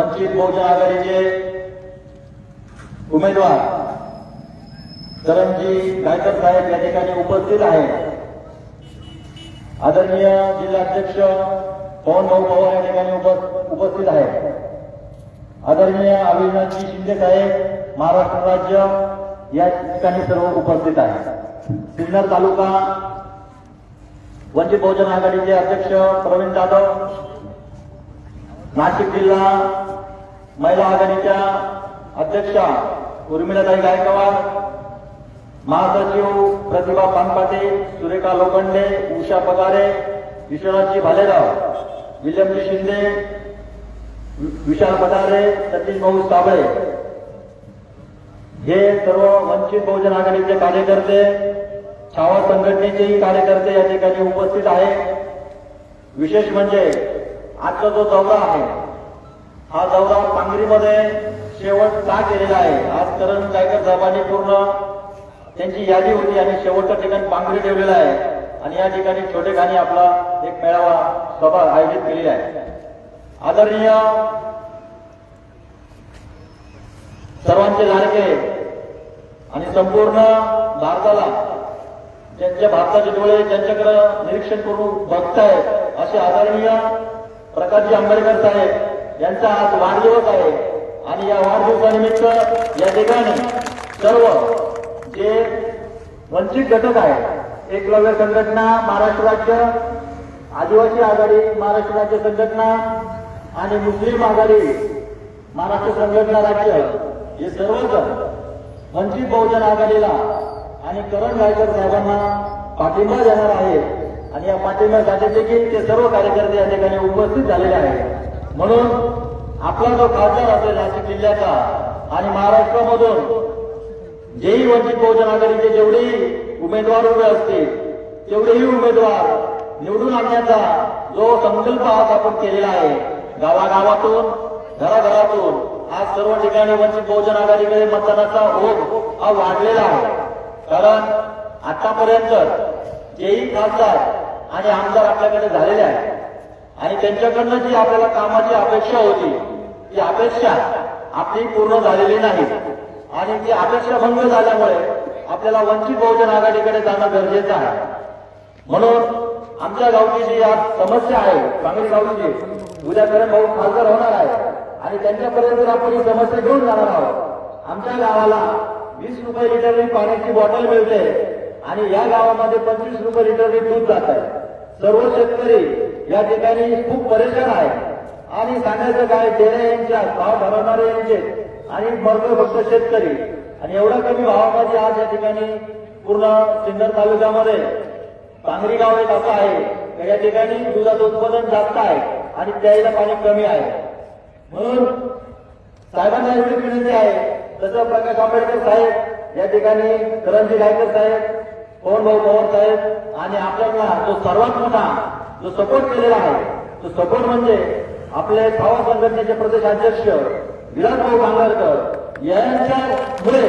वंचित बहुजन आघाडीचे उमेदवार चरणजी गायकर साहेब या ठिकाणी उपस्थित आहेत. आदरणीय जिल्हाध्यक्ष पवन भाऊ पवार या ठिकाणी उपस्थित आहेत. आदरणीय अभिनाथजी शिंदे साहेब महाराष्ट्र राज्य या ठिकाणी सर्व उपस्थित आहेत. सिन्नर तालुका वंचित बहुजन आघाडीचे अध्यक्ष प्रवीण जाधव नाशिक जिल्हा महिला आघाडीच्या अध्यक्षा उर्मिलाताई गायकवाड महासचिव प्रतिभा पानपाटे सुरेखा लोखंडे उषा पगारे विश्वनाथजी भालेराव विल्यमजी शिंदे विशाल पठारे सतीश भाऊ साबळे. हे सर्व वंचित बहुजन आघाडीचे कार्यकर्ते छावा संघटनेचेही कार्यकर्ते या ठिकाणी उपस्थित आहेत. विशेष म्हणजे आजचा जो दौरा आहे हा दौरा पांगरीमध्ये शेवट का केलेला आहे? आज करण गायकर साहेबांनी पूर्ण त्यांची यादी होती आणि शेवटचं ठिकाण पांगरी ठेवलेलं आहे. आणि या ठिकाणी छोटेखानी आपला एक मेळावा सभा आयोजित केलेली आहे. आदरणीय सर्वांचे लाडके आणि संपूर्ण भारताला ज्यांच्या भारताचे डोळे ज्यांच्याकडे निरीक्षण करून बघतायत असे आदरणीय प्रकाशजी आंबेडकर साहेब यांचा आज वाढदिवस आहे. आणि या वाढदिवसानिमित्त या ठिकाणी सर्व जे वंचित घटक आहेत एकलव्य संघटना महाराष्ट्र राज्य आदिवासी आघाडी महाराष्ट्र राज्य संघटना आणि मुस्लिम आघाडी महाराष्ट्र संघटना राज्य हे सर्वजण वंचित बहुजन आघाडीला आणि करण गायकर साहेबांना पाठिंबा देणार आहे आणि या पाठिंब्यासाठी देखील ते सर्व कार्यकर्ते या ठिकाणी उपस्थित झालेले आहेत. म्हणून आपला जो खासदार असेल नाशिक जिल्ह्याचा आणि महाराष्ट्रामधून जेही वंचित बहुजन आघाडीचे जेवढेही उमेदवार उभे असतील तेवढेही उमेदवार निवडून आणण्याचा जो संकल्प आज आपण केलेला आहे गावागावातून घराघरातून आज सर्व ठिकाणी वंचित बहुजन आघाडीकडे मतदानाचा ओघ हा वाढलेला आहे. कारण आतापर्यंत जेही खासदार आणि आमदार आपल्याकडे झालेले आहेत आणि त्यांच्याकडनं जी आपल्याला कामाची अपेक्षा होती ती अपेक्षा आपली पूर्ण झालेली नाही. आणि ती अपेक्षा भंग झाल्यामुळे आपल्याला वंचित बहुजन आघाडीकडे जाणं गरजेचं आहे. म्हणून आमच्या गावची जी आज समस्या आहे सांगली गावची उद्या करण भाऊ खासदार होणार आहे आणि त्यांच्यापर्यंत आपण ही समस्या घेऊन जाणार आहोत आमच्या गावाला वीस रुपये लिटरनी पाण्याची बॉटल मिळते आणि या गावामध्ये पंचवीस रुपये लिटरनी दूध जात आहे. सर्व शेतकरी या ठिकाणी खूप परेशान आहे. आणि सांगायचं काय डेरे यांच्या भाव ठरवणारे यांचे आणि मरतो फक्त शेतकरी. आणि एवढा कमी भावामध्ये आज या ठिकाणी पूर्ण सिन्नर तालुक्यामध्ये पांगरी गाव एक असं आहे. की या ठिकाणी दुधाचं उत्पादन जास्त आहे आणि त्याला पाणी कमी आहे. म्हणून साहेबांना एवढी विनंती आहे. तसं प्रकाश आंबेडकर साहेब या ठिकाणी करंजी गायकर साहेब पवन भाऊ पवार साहेब आणि आपल्याला जो सर्वात मोठा जो सपोर्ट केलेला आहे. तो सपोर्ट म्हणजे आपले भावा संघटनेचे प्रदेश अध्यक्ष विराट भाऊ यांच्यामुळे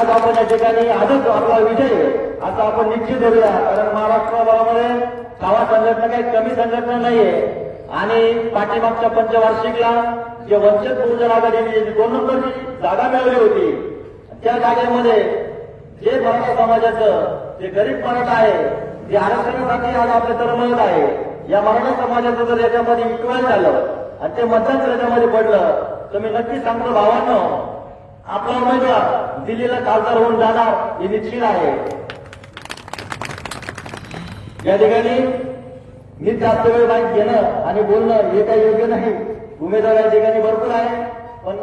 आज आपण या ठिकाणी आजच आपला विजय आता आपण निश्चित धरूया. कारण महाराष्ट्रामध्ये गावा संघटना काही कमी संघटना नाहीये. आणि पाठीमागच्या पंचवार्षिकला जे वंचित बहुजन आघाडीने दोन नंबरची जागा मिळवली होती त्या जागेमध्ये जे मराठा समाजाचं जे गरीब मराठा आहे जे आरक्षणासाठी आज आपले तरमळत आहे. या मराठा समाजाचं जर याच्यामध्ये इक्वल झालं आणि ते मतदान जर याच्यामध्ये पडलं तर मी नक्की सांगतो भावांनो आपला उमेदवार दिल्लीला खासदार होऊन जाणार हे निश्चित आहे. या ठिकाणी मी जास्त वेळ माहीत घेणं आणि बोलणं हे काही योग्य नाही. उमेदवार या ठिकाणी भरपूर आहे पण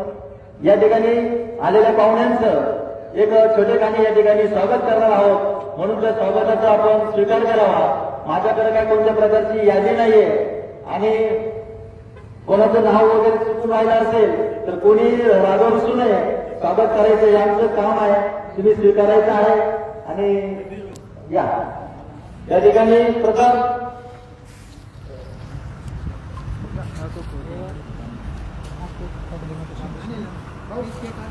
या ठिकाणी आलेल्या पाहुण्यांचं एक छोटेखानी या ठिकाणी स्वागत करणार आहोत. म्हणून त्या स्वागताचा आपण स्वीकार करावा. माझ्याकडे काय कोणत्या प्रकारची यादी नाहीये. आणि कोणाचं नाव वगैरे चुकून राहिलं असेल तर कोणी रागा बसू नये. स्वागत करायचं यांचं काम आहे. तुम्ही स्वीकारायचं आहे. आणि या. या ठिकाणी प्रथम हा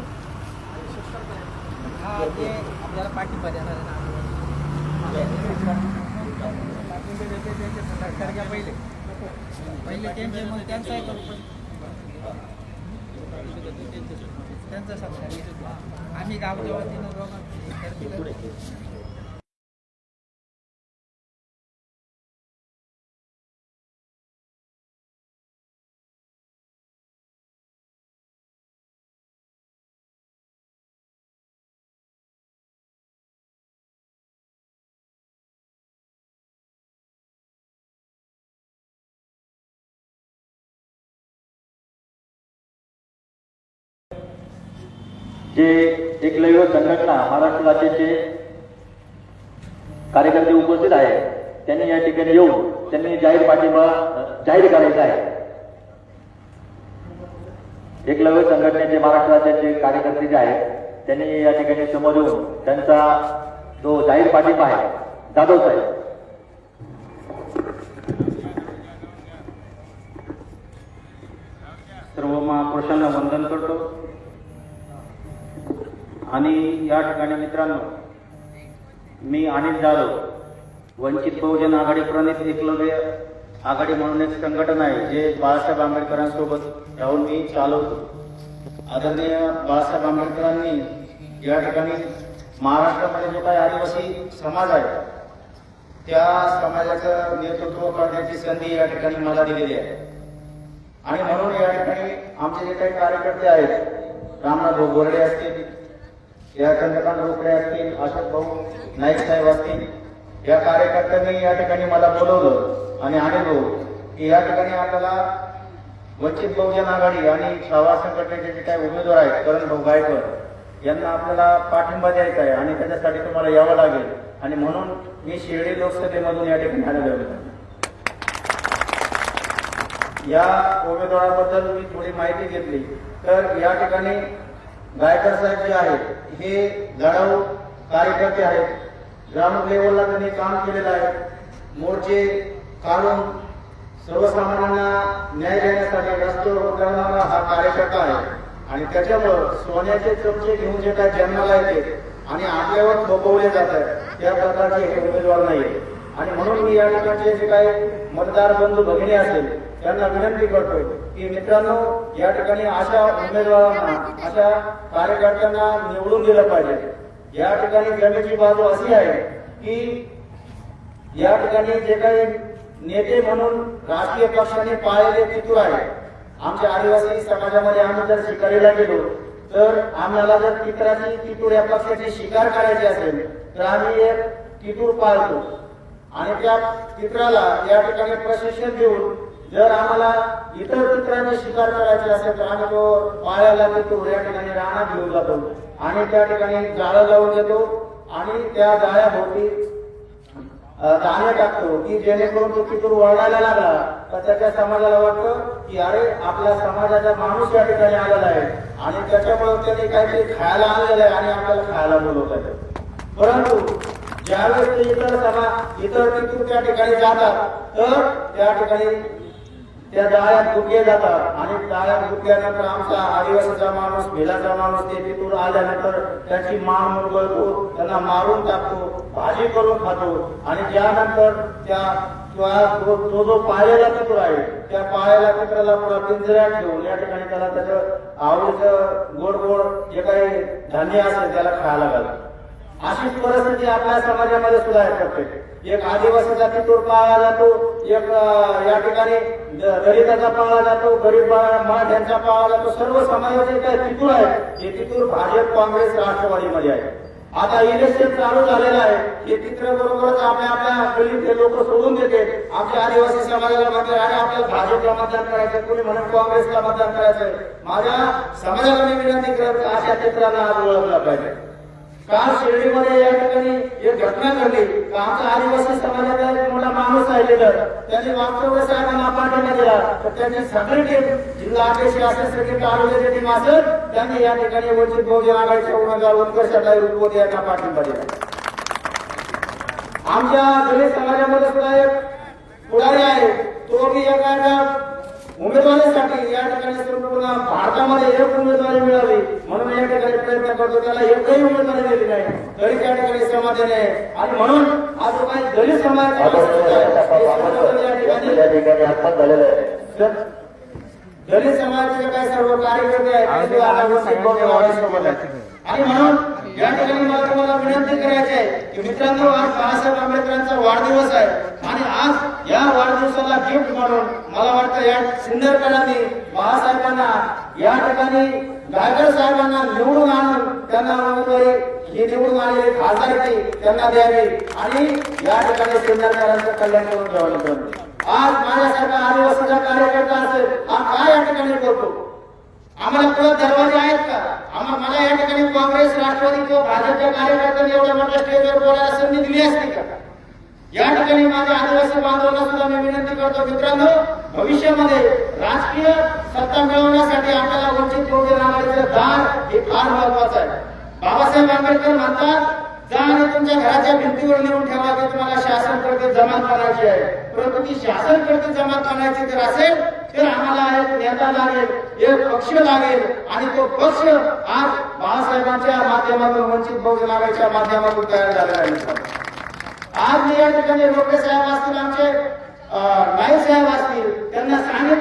आपल्याला पाठिंबा देणार आहे पहिले पहिले त्यांचे मग त्यांचा आहे त्यांचा पण त्यांचं आम्ही गावच्या वतीनं जे एकलव्य संघटना महाराष्ट्र राज्याचे कार्यकर्ते उपस्थित आहेत त्यांनी या ठिकाणी येऊन त्यांनी जाहीर पाठिंबा जाहीर करायचा आहे. एकलव्य संघटनेचे महाराष्ट्र राज्याचे कार्यकर्ते जे आहेत त्यांनी या ठिकाणी समोर येऊन त्यांचा जो जाहीर पाठिंबा आहे जाधव साहेब. सर्व महापुरुषांना वंदन करतो. आणि या ठिकाणी मित्रांनो मी अनिल जाधव वंचित बहुजन आघाडी प्रणित एकलव्य आघाडी म्हणून एक संघटन आहे जे बाळासाहेब आंबेडकरांसोबत राहून मी चालवतो. आदरणीय बाळासाहेब आंबेडकरांनी या ठिकाणी महाराष्ट्रामध्ये जो काही आदिवासी समाज आहे त्या समाजाचं नेतृत्व करण्याची संधी या ठिकाणी मला दिलेली आहे. आणि म्हणून या ठिकाणी आमचे जे काही कार्यकर्ते आहेत रामनाथ भाऊ बोर्डे असतील या चंद्रकांत रोकडे असतील अशोक भाऊ नाईक साहेब असतील या कार्यकर्त्यांनी या ठिकाणी मला बोलवलं आणि आणि भाऊ की या ठिकाणी आपल्याला वंचित बहुजन आघाडी आणि छावा संघटनेचे जे काही उमेदवार आहेत करण भाऊ गायकवाड यांना आपल्याला पाठिंबा द्यायचा आहे आणि त्याच्यासाठी तुम्हाला यावं लागेल. आणि म्हणून मी शिर्डी लोकसभेमधून या ठिकाणी आलेलो आहे. या उमेदवाराबद्दल मी थोडी माहिती घेतली. तर या ठिकाणी गायकर साहेब जे आहेत हे लढाऊ कार्यकर्ते आहेत. ग्राउंड लेवलला त्यांनी काम केलेलं आहे. मोर्चे काढून सर्वसामान्यांना न्याय देण्यासाठी रस्त्यावर उतरणारा हा कार्यकर्ता आहे. आणि त्याच्यावर सोन्याचे चमचे घेऊन जे काय जन्माला येते आणि आपल्यावर थोपवले जात आहेत त्या प्रकारचे हे उमेदवार नाही आणि म्हणून मी या ठिकाणचे जे काही मतदार बंधू भगिनी असेल त्यांना विनंती करतोय की मित्रांनो या ठिकाणी अशा उमेदवारांना अशा कार्यकर्त्यांना निवडून दिलं पाहिजे. या ठिकाणी जमेची बाजू अशी आहे की या ठिकाणी जे काही नेते म्हणून राजकीय पक्षाने पाळलेले तितूर आहे आमच्या आदिवासी समाजामध्ये आम्ही जर शिकारीला गेलो तर आम्हाला जर तितराची तितूर या पक्षाची शिकार करायची असेल तर आम्ही एक तितूर पाळतो. आणि त्या चित्राला या ठिकाणी प्रशिक्षण देऊन जर आम्हाला इतर चित्रांनी शिकार करायची असेल तर आम्ही तो पाळायला देतो या ठिकाणी रानात घेऊन जातो. आणि त्या ठिकाणी जाळं लावून देतो आणि त्या जाळ्याभोवती दाणे टाकतो की जेणेकरून तो तिथून वळणायला लागला. तर त्याच्या समाजाला वाटतं की अरे आपल्या समाजाचा माणूस या ठिकाणी आलेला आहे. आणि त्याच्यामुळे त्याने काहीतरी खायला आणलेलं आहे आणि आपल्याला खायला बोलवत आहे. परंतु ज्यावेळेस ते इतर समा इतर तिथून त्या ठिकाणी जातात तर त्या ठिकाणी त्या जाळ्यात गुटले जातात. आणि जाळ्यात गुटल्यानंतर आमचा आदिवासीचा माणूस भिलाचा माणूस ते तिथून आल्यानंतर त्याची मान मुरगळतो त्यांना मारून टाकतो भाजी करून खातो. आणि ज्यानंतर त्या तो तो जो पाळलेला कुत्र आहे त्या पाळलेल्या चित्राला पुन्हा पिंजऱ्यात ठेवून या ठिकाणी त्याला त्याचं आवडीचं गोड गोड जे काही धान्य असेल त्याला खायला घालतो अशीच परिस्थिती आपल्या समाजामध्ये सुद्धा करते एक आदिवासीचा तितूर पाळला जातो एक या ठिकाणी दलिताचा पाळला जातो गरीब माठ मराठ्यांचा पाळला जातो. सर्व समाजाचे काय तितूर आहे हे तितूर भाजप काँग्रेस राष्ट्रवादीमध्ये आहे. आता इलेक्शन चालू झालेलं आहे. हे चित्र बरोबरच आपल्या आपल्या गरीब लोक सोडून देते. आपल्या आदिवासी समाजाला म्हटलं अरे आपल्याला भाजपला मतदान करायचं कोणी म्हणून काँग्रेसला मतदान करायचं माझ्या समाजाला मी विनंती करत अशा चित्रांना आज ओळखला पाहिजे. काल शिर्डीमध्ये या ठिकाणी एक घटना घडली. का आमचा आदिवासी समाजाचा एक मोठा माणूस आहे leader. त्यांनी वास्तव्य साहेबांना पाठिंबा दिला. तर त्यांची सगळी टीम जिल्हा अध्यक्ष असेल सगळी तालुक्याची टीम असेल त्यांनी या ठिकाणी वंचित बहुजन आघाडीच्या उमेदवार उत्कर्षाताई मोदी यांना पाठिंबा दिला. आमच्या दलित समाजामध्ये सुद्धा एक पुढारी आहे. तो बी एका उमेदवारीसाठी या ठिकाणी संपूर्ण भारतामध्ये एक उमेदवारी मिळावी. म्हणून या ठिकाणी प्रयत्न करतो त्याला एकही उमेदवारी दिली नाही. तरी त्या ठिकाणी समाधान आहे. आणि म्हणून आज काही दलित समाज दलित समाजाचे काही सर्व कार्यकर्ते आहेत. आणि म्हणून या ठिकाणी मला तुम्हाला विनंती करायची आहे की मित्रांनो आज बाळासाहेब आंबेडकरांचा वाढदिवस आहे. आणि आज या वाढदिवसाला गिफ्ट म्हणून मला वाटतं या सिन्नरकरांनी बाळासाहेबांना या ठिकाणी गायकर साहेबांना निवडून आणून त्यांना उमेदवारी ही निवडून आलेली खासदारकी त्यांना द्यावी आणि या ठिकाणी सिन्नरकरांचं कल्याण करून घ्यावं पाहिजे आज माझ्यासारखा आदिवासीचा कार्यकर्ता असेल हा काय या ठिकाणी करतो आम्हाला पुढे दरवाजे आहेत का? आम्हाला मला या ठिकाणी काँग्रेस राष्ट्रवादी किंवा भाजपच्या कार्यकर्त्यांनी एवढ्या मोठ्या स्टेजवर बोलायला संधी दिली असते का? या ठिकाणी माझ्या आदिवासी बांधवांना सुद्धा मी विनंती करतो मित्रांनो भविष्यामध्ये राजकीय सत्ता मिळवण्यासाठी आपल्याला वंचित बहुजन आघाडीचं दान हे फार महत्वाचं आहे. बाबासाहेब आंबेडकर म्हणतात जा आणि तुमच्या घराच्या भिंतीवर लिहून ठेवा की तुम्हाला शासन करते जमात करायची आहे. परंतु ती शासन करते जमात बनायची जर असेल तर आम्हाला एक नेता लागेल एक पक्ष लागेल आणि तो पक्ष आज बाळासाहेबांच्या माध्यमातून वंचित बहुजन आघाडीच्या माध्यमातून तयार झालेला आहे. आज या ठिकाणी रोपे साहेब असतील आमचे अं, नाईक साहेब असतील त्यांना सांगितलं